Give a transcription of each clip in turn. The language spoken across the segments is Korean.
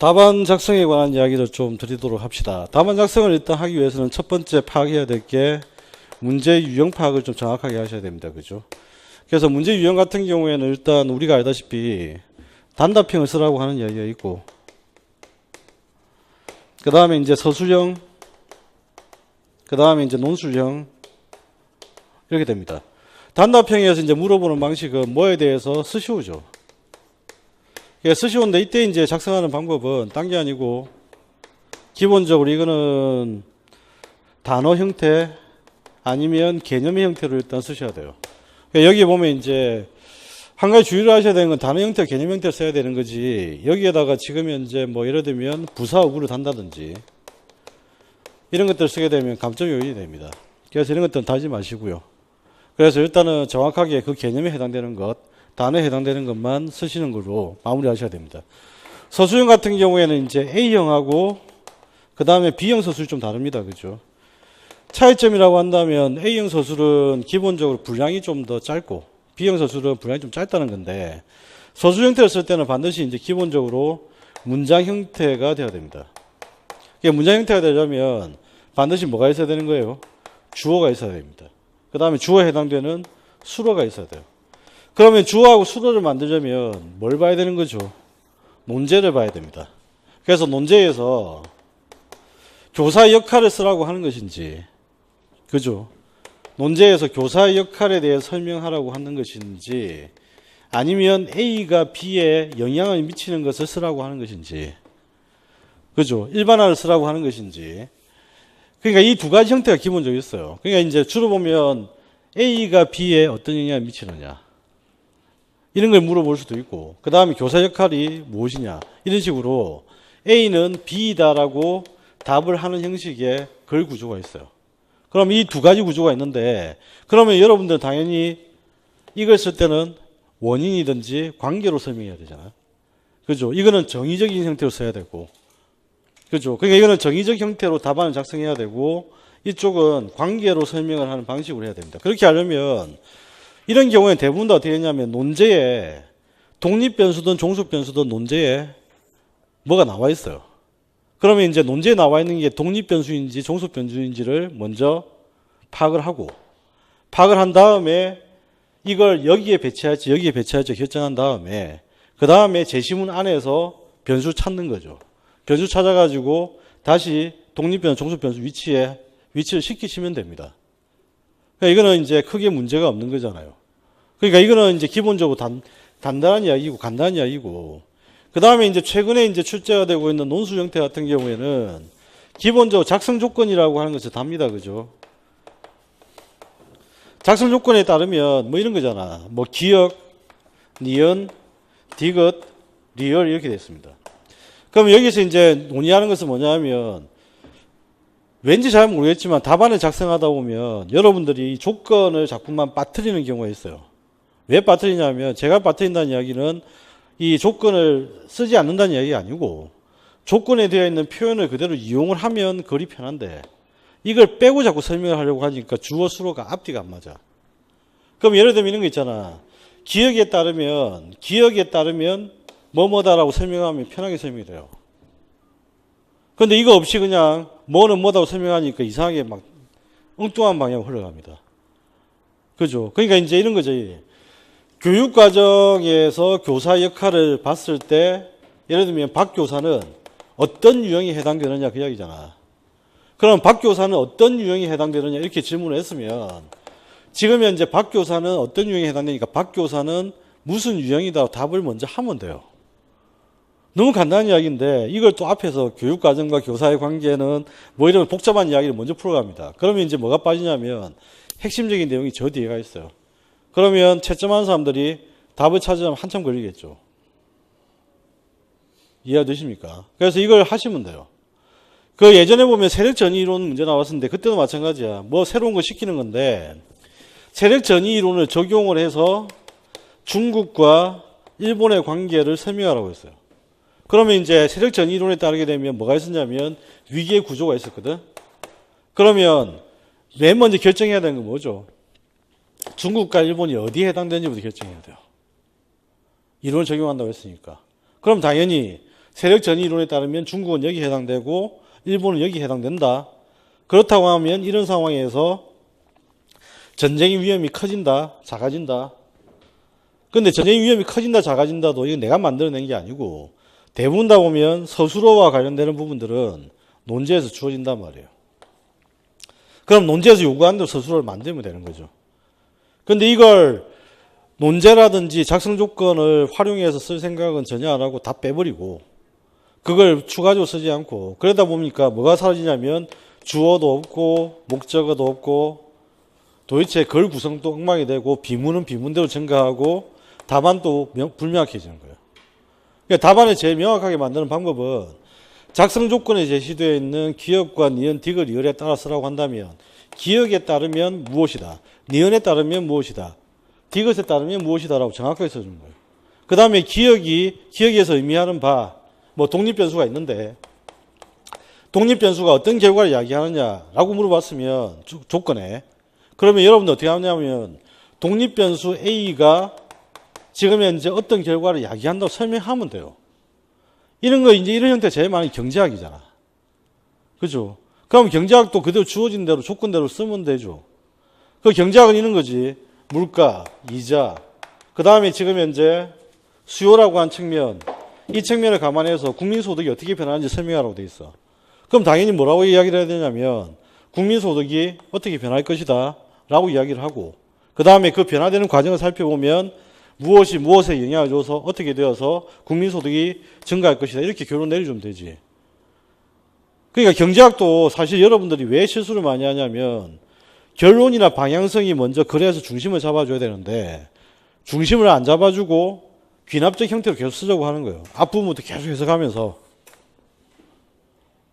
답안 작성에 관한 이야기를 좀 드리도록 합시다. 답안 작성을 일단 하기 위해서는 첫 번째 파악해야 될 게 문제 유형 파악을 좀 정확하게 하셔야 됩니다. 그죠? 그래서 문제 유형 같은 경우에는 일단 우리가 알다시피 단답형을 쓰라고 하는 이야기가 있고 그 다음에 이제 서술형 그 다음에 이제 논술형 이렇게 됩니다. 단답형에서 이제 물어보는 방식은 뭐에 대해서 스시오죠. 예, 스시온데 이때 이제 작성하는 방법은 딴 게 아니고 기본적으로 이거는 단어 형태 아니면 개념의 형태로 일단 쓰셔야 돼요. 그러니까 여기 보면 이제 한 가지 주의를 하셔야 되는 건 단어 형태, 개념 형태를 써야 되는 거지. 여기에다가 지금 현재 뭐 예를 들면 부사 어구를 단다든지 이런 것들을 쓰게 되면 감점 요인이 됩니다. 그래서 이런 것들은 다지 마시고요. 그래서 일단은 정확하게 그 개념에 해당되는 것, 단어에 해당되는 것만 쓰시는 걸로 마무리하셔야 됩니다. 서술형 같은 경우에는 이제 A형하고 그 다음에 B형 서술이 좀 다릅니다. 그죠? 차이점이라고 한다면 A형 서술은 기본적으로 분량이 좀 더 짧고 B형 서술은 분량이 좀 짧다는 건데 서술 형태를 쓸 때는 반드시 이제 기본적으로 문장 형태가 되어야 됩니다. 이게 문장 형태가 되려면 반드시 뭐가 있어야 되는 거예요? 주어가 있어야 됩니다. 그 다음에 주어에 해당되는 수로가 있어야 돼요. 그러면 주어하고 수로를 만들려면 뭘 봐야 되는 거죠? 논제를 봐야 됩니다. 그래서 논제에서 교사의 역할을 쓰라고 하는 것인지, 그죠? 논제에서 교사의 역할에 대해 설명하라고 하는 것인지, 아니면 A가 B에 영향을 미치는 것을 쓰라고 하는 것인지, 그죠? 일반화를 쓰라고 하는 것인지. 그러니까 이 두 가지 형태가 기본적으로 있어요. 그러니까 이제 주로 보면 A가 B에 어떤 영향을 미치느냐. 이런 걸 물어볼 수도 있고, 그 다음에 교사 역할이 무엇이냐. 이런 식으로 A는 B다라고 답을 하는 형식의 글 구조가 있어요. 그럼 이 두 가지 구조가 있는데, 그러면 여러분들 은 당연히 이걸 쓸 때는 원인이든지 관계로 설명해야 되잖아요. 그죠? 이거는 정의적인 형태로 써야 되고, 그죠? 그러니까 이거는 정의적 형태로 답안을 작성해야 되고, 이쪽은 관계로 설명을 하는 방식으로 해야 됩니다. 그렇게 하려면 이런 경우에 대부분 다 어떻게 했냐면 논제에 독립 변수든 종속 변수든 논제에 뭐가 나와 있어요. 그러면 이제 논제에 나와 있는 게 독립 변수인지 종속 변수인지를 먼저 파악을 하고 파악을 한 다음에 이걸 여기에 배치할지 여기에 배치할지 결정한 다음에 그 다음에 제시문 안에서 변수 찾는 거죠. 변수 찾아가지고 다시 독립변수, 종속변수 위치에 위치를 시키시면 됩니다. 그러니까 이거는 이제 크게 문제가 없는 거잖아요. 그러니까 이거는 이제 기본적으로 단, 단단한 이야기고 간단한 이야기고 그 다음에 이제 최근에 이제 출제가 되고 있는 논술 형태 같은 경우에는 기본적으로 작성 조건이라고 하는 것을 답니다. 그죠? 작성 조건에 따르면 뭐 이런 거잖아. 뭐 기억, 니은, 디귿, 리얼 이렇게 됐습니다. 그럼 여기서 이제 논의하는 것은 뭐냐면 왠지 잘 모르겠지만 답안을 작성하다 보면 여러분들이 이 조건을 자꾸만 빠뜨리는 경우가 있어요. 왜 빠뜨리냐면 제가 빠뜨린다는 이야기는 이 조건을 쓰지 않는다는 이야기가 아니고 조건에 되어 있는 표현을 그대로 이용을 하면 글이 편한데 이걸 빼고 자꾸 설명을 하려고 하니까 주어 수로가 앞뒤가 안 맞아. 그럼 예를 들면 이런 거 있잖아. 기억에 따르면 기억에 따르면 뭐뭐다라고 설명하면 편하게 설명이 돼요. 근데 이거 없이 그냥 뭐는 뭐다고 설명하니까 이상하게 막 엉뚱한 방향으로 흘러갑니다. 그죠? 그러니까 이제 이런 거죠. 교육 과정에서 교사 역할을 봤을 때 예를 들면 박 교사는 어떤 유형에 해당되느냐 그 이야기잖아. 그럼 박 교사는 어떤 유형에 해당되느냐 이렇게 질문을 했으면 지금 현재 박 교사는 어떤 유형에 해당되니까 박 교사는 무슨 유형이다 답을 먼저 하면 돼요. 너무 간단한 이야기인데 이걸 또 앞에서 교육과정과 교사의 관계는 뭐 이런 복잡한 이야기를 먼저 풀어갑니다. 그러면 이제 뭐가 빠지냐면 핵심적인 내용이 저 뒤에가 있어요. 그러면 채점하는 사람들이 답을 찾으려면 한참 걸리겠죠. 이해되십니까? 그래서 이걸 하시면 돼요. 그 예전에 보면 세력 전이 이론 문제 나왔었는데 그때도 마찬가지야. 뭐 새로운 거 시키는 건데 세력 전이 이론을 적용을 해서 중국과 일본의 관계를 설명하라고 했어요. 그러면 이제 세력 전이 이론에 따르게 되면 뭐가 있었냐면 위기의 구조가 있었거든. 그러면 맨 먼저 결정해야 되는 건 뭐죠? 중국과 일본이 어디에 해당되는지부터 결정해야 돼요. 이론을 적용한다고 했으니까. 그럼 당연히 세력 전이 이론에 따르면 중국은 여기 해당되고 일본은 여기 해당된다. 그렇다고 하면 이런 상황에서 전쟁의 위험이 커진다, 작아진다. 근데 전쟁의 위험이 커진다, 작아진다도 이건 내가 만들어낸 게 아니고 대부분 다 보면 서술어와 관련되는 부분들은 논제에서 주어진단 말이에요. 그럼 논제에서 요구하는 대로 서술어를 만들면 되는 거죠. 근데 이걸 논제라든지 작성 조건을 활용해서 쓸 생각은 전혀 안 하고 다 빼버리고 그걸 추가적으로 쓰지 않고 그러다 보니까 뭐가 사라지냐면 주어도 없고 목적어도 없고 도대체 글 구성도 엉망이 되고 비문은 비문대로 증가하고 답안도 명- 불명확해지는 거예요. 그러니까 답안을 제일 명확하게 만드는 방법은 작성 조건에 제시되어 있는 기억과 니은, 디귿, 리을에 따라 쓰라고 한다면 기억에 따르면 무엇이다. 니은에 따르면 무엇이다. 디귿에 따르면 무엇이다라고 정확하게 써주는 거예요. 그 다음에 기억이 기억에서 의미하는 바, 뭐 독립 변수가 있는데 독립 변수가 어떤 결과를 이야기하느냐라고 물어봤으면 조- 조건에 그러면 여러분들 어떻게 하냐면 독립 변수 A가 지금 현재 어떤 결과를 이야기한다고 설명하면 돼요. 이런 거 이제 이런 형태 제일 많이 경제학이잖아. 그죠? 그럼 경제학도 그대로 주어진 대로 조건대로 쓰면 되죠. 그 경제학은 이런 거지. 물가, 이자, 그 다음에 지금 현재 수요라고 한 측면, 이 측면을 감안해서 국민소득이 어떻게 변하는지 설명하라고 돼 있어. 그럼 당연히 뭐라고 이야기를 해야 되냐면 국민소득이 어떻게 변할 것이다 라고 이야기를 하고 그 다음에 그 변화되는 과정을 살펴보면 무엇이 무엇에 영향을 줘서 어떻게 되어서 국민소득이 증가할 것이다 이렇게 결론 내려주면 되지. 그러니까 경제학도 사실 여러분들이 왜 실수를 많이 하냐면 결론이나 방향성이 먼저 그래서 중심을 잡아줘야 되는데 중심을 안 잡아주고 귀납적 형태로 계속 쓰려고 하는 거예요. 앞부분부터 계속 해석하면서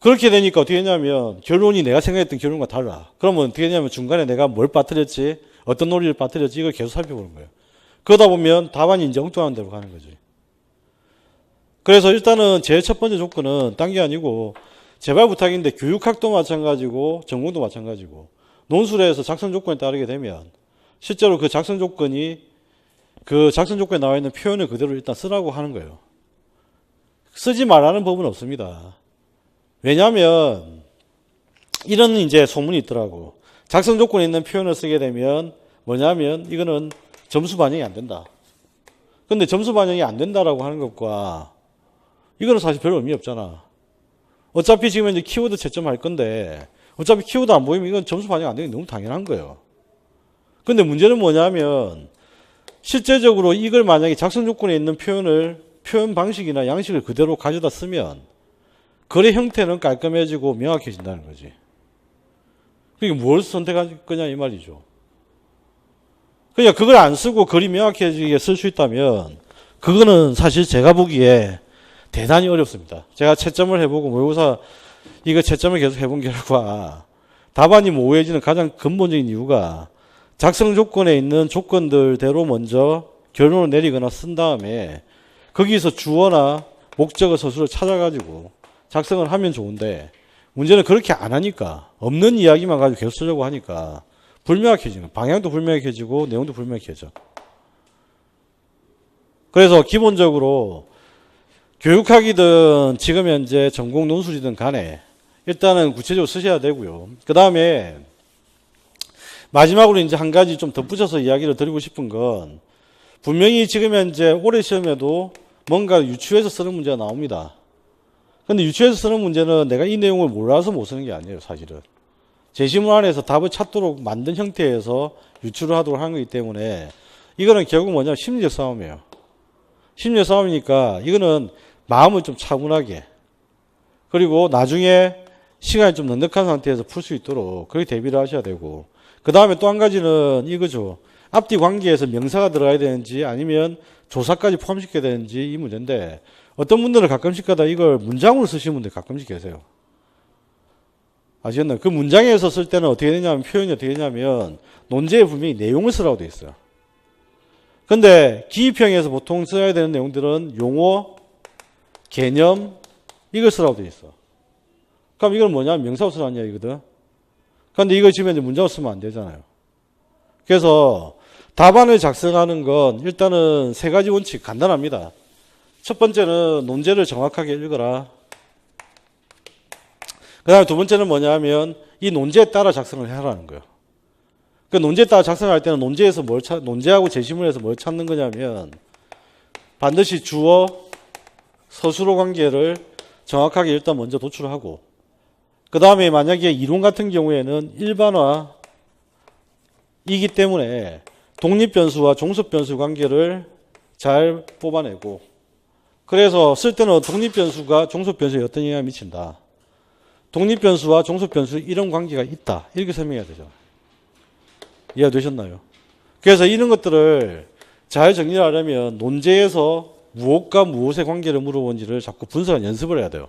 그렇게 되니까 어떻게 되냐면 결론이 내가 생각했던 결론과 달라. 그러면 어떻게 되냐면 중간에 내가 뭘 빠뜨렸지 어떤 논리를 빠뜨렸지 이걸 계속 살펴보는 거예요. 그러다 보면 답안이 이제 엉뚱한 대로 가는 거지. 그래서 일단은 제일 첫 번째 조건은 딴 게 아니고 제발 부탁인데 교육학도 마찬가지고 전공도 마찬가지고 논술에서 작성 조건에 따르게 되면 실제로 그 작성 조건이 그 작성 조건에 나와 있는 표현을 그대로 일단 쓰라고 하는 거예요. 쓰지 말라는 법은 없습니다. 왜냐하면 이런 이제 소문이 있더라고. 작성 조건에 있는 표현을 쓰게 되면 뭐냐면 이거는 점수 반영이 안 된다. 근데 점수 반영이 안 된다라고 하는 것과 이거는 사실 별 의미 없잖아. 어차피 지금 이제 키워드 채점 할 건데 어차피 키워드 안 보이면 이건 점수 반영 안 되는 게 너무 당연한 거예요. 근데 문제는 뭐냐면 실제적으로 이걸 만약에 작성 조건에 있는 표현을 표현 방식이나 양식을 그대로 가져다 쓰면 글의 형태는 깔끔해지고 명확해진다는 거지. 그러니까 뭘 선택할 거냐 이 말이죠. 그러니까 그걸 안 쓰고 글이 명확해지게 쓸 수 있다면 그거는 사실 제가 보기에 대단히 어렵습니다. 제가 채점을 해보고 모의고사 이거 채점을 계속 해본 결과 답안이 모호해지는 가장 근본적인 이유가 작성 조건에 있는 조건들대로 먼저 결론을 내리거나 쓴 다음에 거기서 주어나 목적어 서술을 찾아가지고 작성을 하면 좋은데 문제는 그렇게 안 하니까 없는 이야기만 가지고 계속 쓰려고 하니까 불명확해지는. 방향도 불명확해지고 내용도 불명확해져. 그래서 기본적으로 교육학이든 지금 현재 전공 논술이든 간에 일단은 구체적으로 쓰셔야 되고요. 그 다음에 마지막으로 이제 한 가지 좀 덧붙여서 이야기를 드리고 싶은 건 분명히 지금 현재 올해 시험에도 뭔가 유추해서 쓰는 문제가 나옵니다. 근데 유추해서 쓰는 문제는 내가 이 내용을 몰라서 못 쓰는 게 아니에요, 사실은. 제시문 안에서 답을 찾도록 만든 형태에서 유추를 하도록 하는 거기 때문에 이거는 결국 뭐냐면 심리적 싸움이에요. 심리적 싸움이니까 이거는 마음을 좀 차분하게 그리고 나중에 시간이 좀 넉넉한 상태에서 풀 수 있도록 그렇게 대비를 하셔야 되고 그 다음에 또 한 가지는 이거죠. 앞뒤 관계에서 명사가 들어가야 되는지 아니면 조사까지 포함시켜야 되는지 이 문제인데 어떤 분들은 가끔씩 가다 이걸 문장으로 쓰시는 분들 가끔씩 계세요. 아시겠나요? 그 문장에서 쓸 때는 어떻게 되냐면 표현이 어떻게 되냐면 논제에 분명히 내용을 쓰라고 돼 있어요. 근데 기입형에서 보통 써야 되는 내용들은 용어, 개념 이걸 쓰라고 돼 있어. 그럼 이건 뭐냐면 명사로 쓰라는 이야기거든. 근데 이거 지금 이제 문장으로 쓰면 안 되잖아요. 그래서 답안을 작성하는 건 일단은 세 가지 원칙 간단합니다. 첫 번째는 논제를 정확하게 읽어라. 그 다음에 두 번째는 뭐냐면 이 논제에 따라 작성을 해라는 거예요. 그 논제에 따라 작성할 때는 논제에서 뭘 찾, 논제하고 제시문에서 뭘 찾는 거냐면 반드시 주어 서술어 관계를 정확하게 일단 먼저 도출하고 그 다음에 만약에 이론 같은 경우에는 일반화이기 때문에 독립 변수와 종속 변수 관계를 잘 뽑아내고 그래서 쓸 때는 독립 변수가 종속 변수에 어떤 영향을 미친다. 독립 변수와 종속 변수 이런 관계가 있다. 이렇게 설명해야 되죠. 이해되셨나요? 그래서 이런 것들을 잘 정리를 하려면 논제에서 무엇과 무엇의 관계를 물어본지를 자꾸 분석을 연습을 해야 돼요.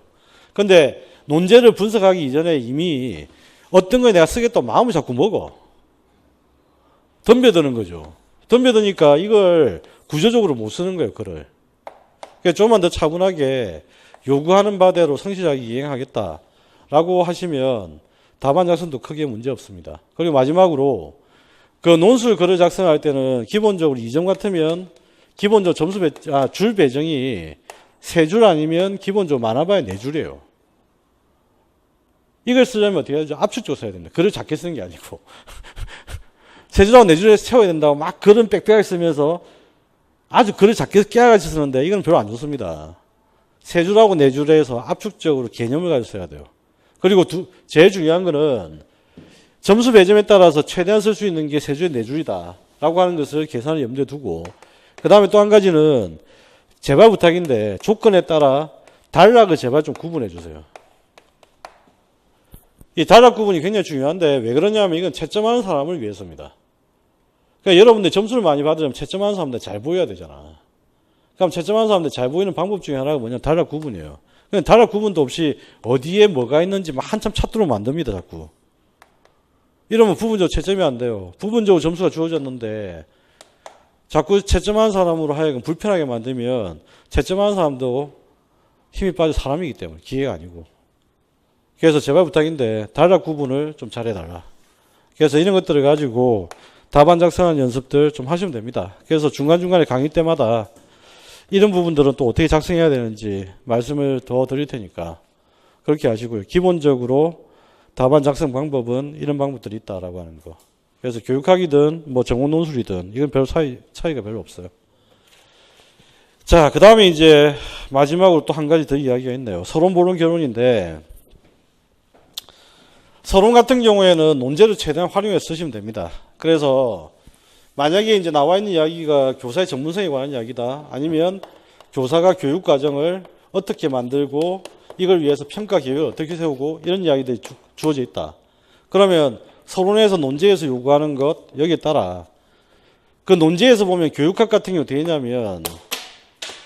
근데 논제를 분석하기 이전에 이미 어떤 거에 내가 쓰겠다고 마음을 자꾸 먹어. 덤벼드는 거죠. 덤벼드니까 이걸 구조적으로 못 쓰는 거예요, 글을. 그러니까 좀만 더 차분하게 요구하는 바대로 성실하게 이행하겠다라고 하시면 답안 작성도 크게 문제 없습니다. 그리고 마지막으로 그 논술 글을 작성할 때는 기본적으로 이점 같으면 기본적으로 점수 배, 아, 줄 배정이 세 줄 아니면 기본적으로 많아봐야 네 줄이에요. 이걸 쓰려면 어떻게 해야죠? 압축적으로 써야 됩니다. 글을 작게 쓰는 게 아니고. 세 줄하고 네 줄에서 채워야 된다고 막 글은 빽빽하게 쓰면서 아주 글을 작게 깨알같이 쓰는데 이건 별로 안 좋습니다. 세 줄하고 네 줄에서 압축적으로 개념을 가지고 써야 돼요. 그리고 두, 제일 중요한 거는 점수 배점에 따라서 최대한 쓸 수 있는 게 세 줄에 네 줄이다. 라고 하는 것을 계산을 염두에 두고 그 다음에 또 한 가지는 제발 부탁인데 조건에 따라 단락을 제발 좀 구분해 주세요. 이 단락 구분이 굉장히 중요한데 왜 그러냐면 이건 채점하는 사람을 위해서입니다. 그러니까 여러분들 점수를 많이 받으려면 채점하는 사람들 잘 보여야 되잖아. 그럼 채점하는 사람들 잘 보이는 방법 중에 하나가 뭐냐면 단락 구분이에요. 그냥 단락 구분도 없이 어디에 뭐가 있는지 막 한참 찾도록 만듭니다, 자꾸. 이러면 부분적으로 채점이 안 돼요. 부분적으로 점수가 주어졌는데 자꾸 채점하는 사람으로 하여금 불편하게 만들면 채점하는 사람도 힘이 빠져 사람이기 때문에 기회가 아니고. 그래서 제발 부탁인데 단락 구분을 좀 잘해달라. 그래서 이런 것들을 가지고 답안 작성하는 연습들 좀 하시면 됩니다. 그래서 중간중간에 강의 때마다 이런 부분들은 또 어떻게 작성해야 되는지 말씀을 더 드릴 테니까 그렇게 하시고요. 기본적으로 답안 작성 방법은 이런 방법들이 있다라고 하는 거. 그래서 교육학이든 뭐 정원 논술이든 이건 별 차이, 차이가 별로 없어요. 자, 그 다음에 이제 마지막으로 또 한 가지 더 이야기가 있네요. 서론 보론 결론인데 서론 같은 경우에는 논제를 최대한 활용해 서 쓰시면 됩니다. 그래서 만약에 이제 나와 있는 이야기가 교사의 전문성에 관한 이야기다. 아니면 교사가 교육 과정을 어떻게 만들고 이걸 위해서 평가 계획을 어떻게 세우고 이런 이야기들이 주, 주어져 있다. 그러면 서론에서 논제에서 요구하는 것 여기에 따라 그 논제에서 보면 교육학 같은 경우 되냐면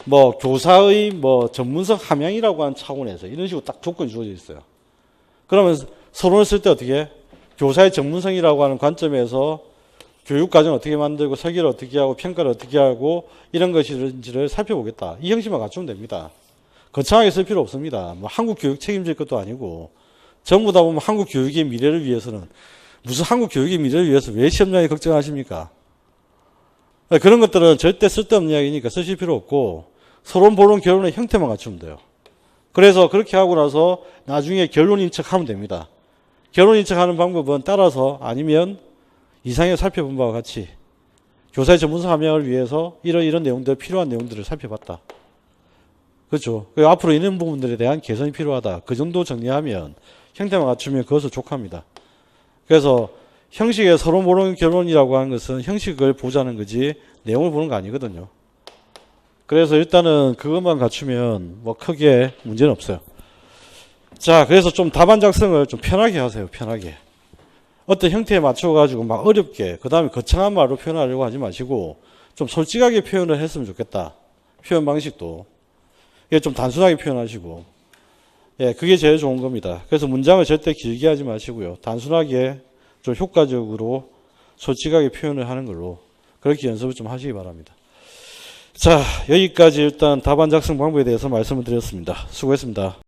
뭐 교사의 뭐 전문성 함양이라고 하는 차원에서 이런 식으로 딱 조건이 주어져 있어요. 그러면 서론을 쓸 때 어떻게 교사의 전문성이라고 하는 관점에서 교육 과정 을 어떻게 만들고 설계를 어떻게 하고 평가를 어떻게 하고 이런 것인지를 살펴보겠다. 이 형식만 갖추면 됩니다. 거창하게 쓸 필요 없습니다. 뭐 한국 교육 책임질 것도 아니고 전부 다 보면 한국 교육의 미래를 위해서는 무슨 한국 교육의 미래를 위해서 왜 시험장에 걱정하십니까? 그런 것들은 절대 쓸데없는 이야기니까 쓰실 필요 없고 서론, 본론, 결론의 형태만 갖추면 돼요. 그래서 그렇게 하고 나서 나중에 결론 인 척 하면 됩니다. 결론 인 척 하는 방법은 따라서 아니면 이상에 살펴본 바와 같이 교사의 전문성 함양을 위해서 이런 이런 내용들 필요한 내용들을 살펴봤다. 그렇죠. 그리고 앞으로 이런 부분들에 대한 개선이 필요하다. 그 정도 정리하면 형태만 갖추면 그것을 족합니다. 그래서 형식의 서로 모르는 결론이라고 하는 것은 형식을 보자는 거지 내용을 보는 거 아니거든요. 그래서 일단은 그것만 갖추면 뭐 크게 문제는 없어요. 자, 그래서 좀 답안 작성을 좀 편하게 하세요. 편하게. 어떤 형태에 맞춰가지고 막 어렵게, 그 다음에 거창한 말로 표현하려고 하지 마시고 좀 솔직하게 표현을 했으면 좋겠다. 표현 방식도. 이게 좀 단순하게 표현하시고. 예, 그게 제일 좋은 겁니다. 그래서 문장을 절대 길게 하지 마시고요. 단순하게 좀 효과적으로 솔직하게 표현을 하는 걸로 그렇게 연습을 좀 하시기 바랍니다. 자, 여기까지 일단 답안 작성 방법에 대해서 말씀을 드렸습니다. 수고했습니다.